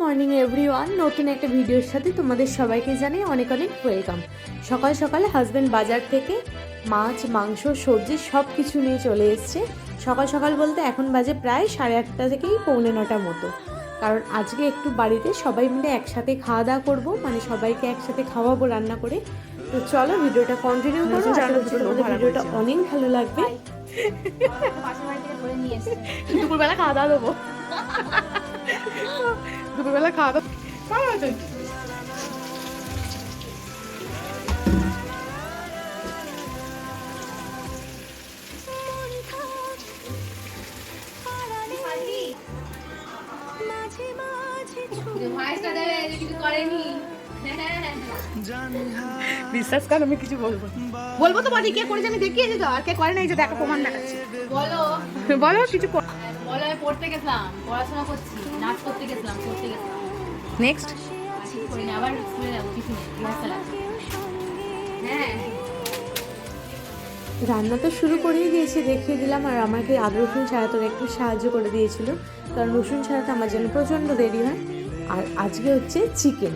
Morning everyone নতুন একটা ভিডিওর সাথে তোমাদের সবাইকে জানাই অনেক অনেক ওয়েলকাম। সকাল সকাল হাজব্যান্ড বাজার থেকে মাছ মাংস সবজি সব কিছু নিয়ে চলে এসছে। সকাল সকাল বলতে এখন বাজে প্রায় সাড়ে আটটা থেকেই পৌনে নটা মতো। কারণ আজকে একটু বাড়িতে সবাই মিলে একসাথে খাওয়া দাওয়া করব মানে সবাইকে একসাথে খাওয়াবো রান্না করে। তো চলো ভিডিওটা কন্টিনিউ করো ভিডিওটা অনেক ভালো লাগবে। দুপুরবেলা খাওয়া দাওয়া দেবো। দুপুরবেলা খাওয়া দাওয়া বিশ্বাস কর আমি কিছু বলব। বলব তো বলি কে করেছে আমি দেখিয়েছি তো আর কে করে নাই যে দেখো প্রমাণ দেখাচ্ছি। বলো। বলো কিছু বলো আমি পড়তে গেছিলাম পড়াশোনা করছি নাচ করতে গেছিলাম করতে গেছিলাম। নেক্সট করিনি আবার স্কুলে যাব আছে। হ্যাঁ। রান্না তো শুরু করেই দিয়েছি দেখিয়ে দিলাম আর আমাকে আদা রসুন ছাড়াতে একটু সাহায্য করে দিয়েছিল। কারণ রসুন ছাড়াতে আমার জন্য প্রচণ্ড দেরি হয়। আর আজকে হচ্ছে চিকেন।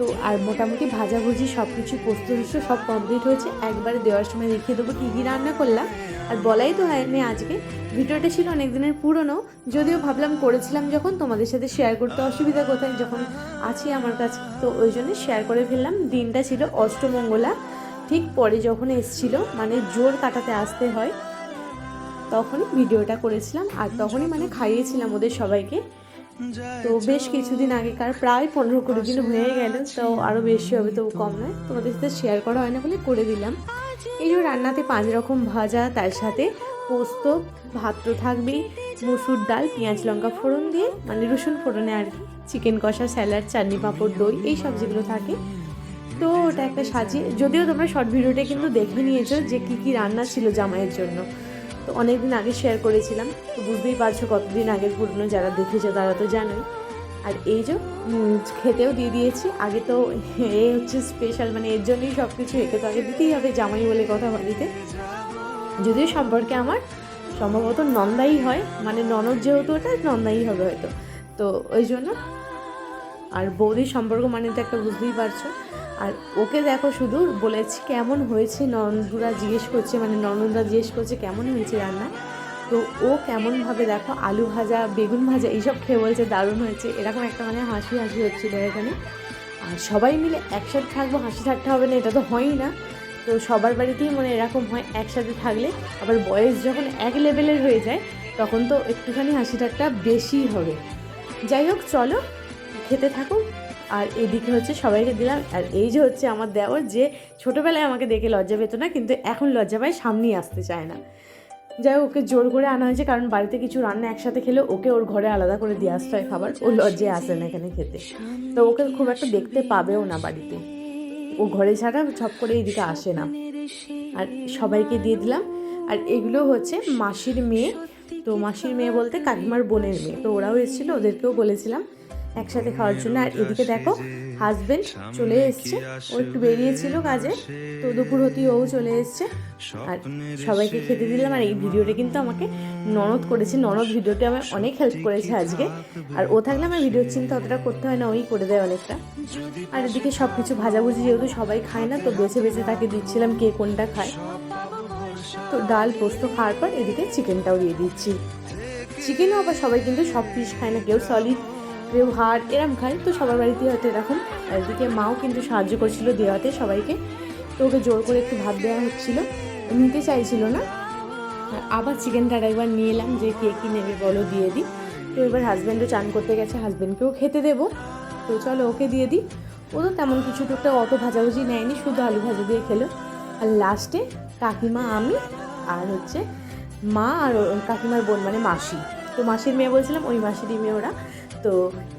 তো আর মোটামুটি ভাজাভুজি সব কিছু পোস্ত সব কমপ্লিট হয়েছে। একবারে দেওয়ার সময় দেখিয়ে দেবো কী কী রান্না করলাম। আর বলাই তো হয়নি আজকে। ভিডিওটা ছিল অনেক দিনের পুরনো। যদিও ভাবলাম করেছিলাম যখন তোমাদের সাথে শেয়ার করতে অসুবিধা কোথায়, যখন আছি আমার কাছে। তো ওই জন্য শেয়ার করে ফেললাম। দিনটা ছিল অষ্টমঙ্গলা। ঠিক পরে যখন এসছিল মানে জোর কাটাতে আসতে হয়, তখনই ভিডিওটা করেছিলাম। আর তখনই মানে খাইয়েছিলাম ওদের সবাইকে। তো বেশ কিছুদিন আগেকার, প্রায় পনেরো কুড়ি দিন হয়ে গেল, তো আরও বেশি হবে তো কম নয়। তোমাদের সাথে শেয়ার করা হয় না বলে করে দিলাম। এই যে রান্নাতে পাঁচ রকম ভাজা, তার সাথে পোস্ত, ভাত তো থাকবেই, মুসুর ডাল, পেঁয়াজ লঙ্কা ফোড়ন দিয়ে মানে রসুন ফোড়নে আর কি, চিকেন কষা, স্যালাড, চাটনি পাঁপড়, দই, এই সব যেগুলো থাকে। তো ওটা একটা সাজিয়ে, যদিও তোমরা শর্ট ভিডিওটা কিন্তু দেখে নিয়েছো যে কী কী রান্না ছিল জামাইয়ের জন্য। তো অনেক দিন আগে শেয়ার করেছিলাম। তো বুঝতেই পারছ কতদিন আগের পুরনো যারা দেখেছ তারা তো জানোই। আর এই যে খেতেও দিয়ে দিয়েছি। আগে তো এ হচ্ছে স্পেশাল মানে এর জন্যই সব কিছু একে তো আগে দিতেই হবে, জামাই বলে কথা বাড়িতে। যদিও সম্পর্কে আমার সম্ভবত নন্দাই হয় মানে ননদ যেহেতু ওটা, নন্দাই হবে হয়তো। তো ওই জন্য, আর বৌদির সম্পর্ক মানে তো একটা বুঝতেই পারছ। আর ওকে দেখো শুধু বলেছি, কেমন হয়েছে? ননদরা জিজ্ঞেস করছে মানে ননদরা জিজ্ঞেস করছে, কেমন হয়েছে রান্না? তো ও কেমনভাবে দেখো, আলু ভাজা, বেগুন ভাজা, এইসব খেয়ে বলছে, দারুণ হয়েছে। এরকম একটা মানে হাসি হাসি হচ্ছিল এখানে। আর সবাই মিলে একসাথে থাকব, হাসি ঠাট্টা হবে না, এটা তো হয়ই না। তো সবার বাড়িতেই মানে এরকম হয়, একসাথে থাকলে। আবার বয়স যখন এক লেভেলের হয়ে যায়, তখন তো একটুখানি হাসি ঠাট্টা বেশিই হবে। যাই হোক, চলো, খেতে থাকো আর এদিকে হচ্ছে সবাইকে দিলাম। আর এই যে হচ্ছে আমার দেওর যে ছোটোবেলায় আমাকে দেখে লজ্জা পেতো না কিন্তু এখন লজ্জা পায় সামনেই আসতে চায় না। যাই হোক, ওকে জোর করে আনা হয়েছে কারণ বাড়িতে কিছু রান্না একসাথে খেলে ওকে ওর ঘরে আলাদা করে দিয়ে আসতে হয় খাবার ও লজ্জায় আসে না এখানে খেতে। তো ওকে খুব একটা দেখতে পাবেও না বাড়িতে। ও ঘরে ছাড়া ছপ করে এইদিকে আসে না। আর সবাইকে দিয়ে দিলাম। আর এগুলো হচ্ছে মাসির মেয়ে। তো মাসির মেয়ে বলতে কাকিমার বোনের মেয়ে। তো ওরাও এসেছিল ওদেরকেও বলেছিলাম। একসাথে খাওয়ার জন্য। আর এদিকে দেখো হাজবেন্ড চলে এসছে। ও একটু বেরিয়েছিল কাজে। তো দুপুর হতেই ও চলে এসছে। আর সবাইকে খেতে দিলাম। আর এই ভিডিওটা কিন্তু আমাকে ননদ করেছে। ননদ ভিডিওতে আমার অনেক হেল্প করেছে আজকে। আর ও থাকলে আমার ভিডিওর চিন্তা অতটা করতে হয় না। ওই করে দেয় অনেকটা। আর এদিকে সব কিছু ভাজাভুজি যেহেতু সবাই খায় না তো বেছে বেছে তাকে দিচ্ছিলাম কে কোনটা খায়। তো ডাল পোস্ত খাওয়ার পর এদিকে চিকেনটাও দিয়ে দিচ্ছি। চিকেনও আবার সবাই কিন্তু সব পিস খায় না। কেউ সলিড কেউ এরম খায়। তো সবার বাড়িতেই হয়তো এরকম। আর এদিকে মাও কিন্তু সাহায্য করছিল দেওয়াতে সবাইকে। তো ওকে জোর করে একটু ভাত দেওয়া হচ্ছিল। নিতে চাইছিল না। আবার চিকেনটা একবার নিয়ে এলাম যে কে কী নেবে বলো দিয়ে দিই। তো এবার হাজব্যান্ডও চান করতে গেছে হাজব্যান্ডকেও খেতে দেবো। তো চলো ওকে দিয়ে দিই। ও তো তেমন কিছু টুকটা অত ভাজাভুজি নেয়নি, শুধু আলু ভাজা দিয়ে খেলো। আর লাস্টে কাকিমা, আমি আর হচ্ছে মা আর কাকিমার বোন মানে মাসি। তো মাসির মেয়ে বলছিলাম, ওই মাসিরই মেয়ে ওরা। তো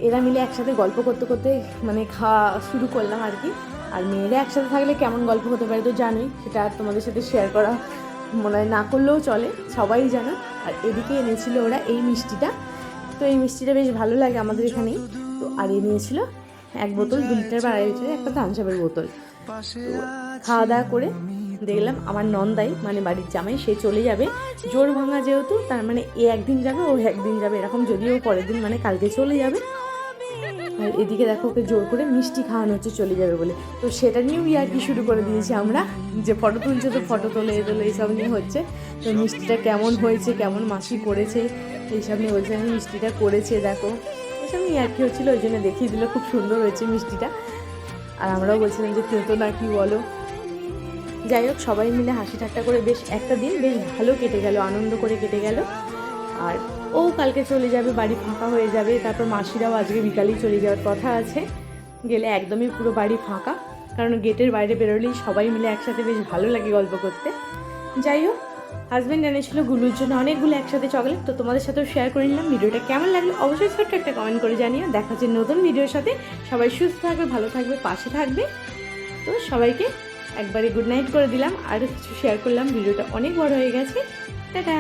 এরা মিলে একসাথে গল্প করতে করতে মানে খাওয়া শুরু করলাম আর কি। আর মেয়েরা একসাথে থাকলে কেমন গল্প হতে পারে তো জানোই সেটা আর তোমাদের সাথে শেয়ার করা মনে হয় না করলেও চলে, সবাই জানো। আর এদিকে এনেছিল ওরা এই মিষ্টিটা। তো এই মিষ্টিটা বেশ ভালো লাগে আমাদের এখানেই। তো আর এ নিয়েছিল এক বোতল দু লিটার বা আড়াই লিটার একটা থামসাপের বোতল। খাওয়া দাওয়া করে দেখলাম আমার নন্দাই মানে বাড়ির জামাই, সে চলে যাবে। জোর ভাঙা যেহেতু, তার মানে এ একদিন যাবে, ও একদিন যাবে, এরকম যদিও পরের দিন মানে কালকে চলে যাবে। আর এদিকে দেখো ওকে জোর করে মিষ্টি খাওয়ানো হচ্ছে, চলে যাবে বলে। তো সেটা নিয়েও আর কি শুরু করে দিয়েছি আমরা, যে ফটো তুলছে তো ফটো তোলে, এ তোলে, এইসব নিয়ে হচ্ছে। তো মিষ্টিটা কেমন হয়েছে, কেমন মাসি করেছে, এইসব নিয়ে বলছে, আমি মিষ্টিটা করেছে, দেখো। এসব নিয়ে আর কি হচ্ছিল, ওই জন্য দেখিয়ে দিল, খুব সুন্দর হয়েছে মিষ্টিটা। আর আমরাও বলছিলাম যে তেতো না কি বলো। যাই হোক, সবাই মিলে হাসি ঠাট্টা করে বেশ একটা দিন বেশ ভালো কেটে গেল, আনন্দ করে কেটে গেল। আর ও কালকে চলে যাবে, বাড়ি ফাঁকা হয়ে যাবে, তারপর মাসিরাও আজকে বিকালেই চলে যাওয়ার কথা আছে। গেলে একদমই পুরো বাড়ি ফাঁকা, কারণ গেটের বাইরে বেরোলেই সবাই মিলে একসাথে বেশ ভালো লাগে গল্প করতে। যাই হোক হাজব্যান্ড এনেছিল গুলুর জন্য অনেকগুলো একসাথে চকলেট তো তোমাদের সাথেও শেয়ার করে নিলাম। ভিডিওটা কেমন লাগল অবশ্যই ছোট্ট একটা কমেন্ট করে জানিও। দেখা হচ্ছে নতুন ভিডিওর সাথে। সবাই সুস্থ থাকবে, ভালো থাকবে, পাশে থাকবে। তো সবাইকে একবারে গুড নাইট করে দিলাম। আর কিছু শেয়ার করলাম। ভিডিওটা অনেক বড় হয়ে গেছে। টাটা!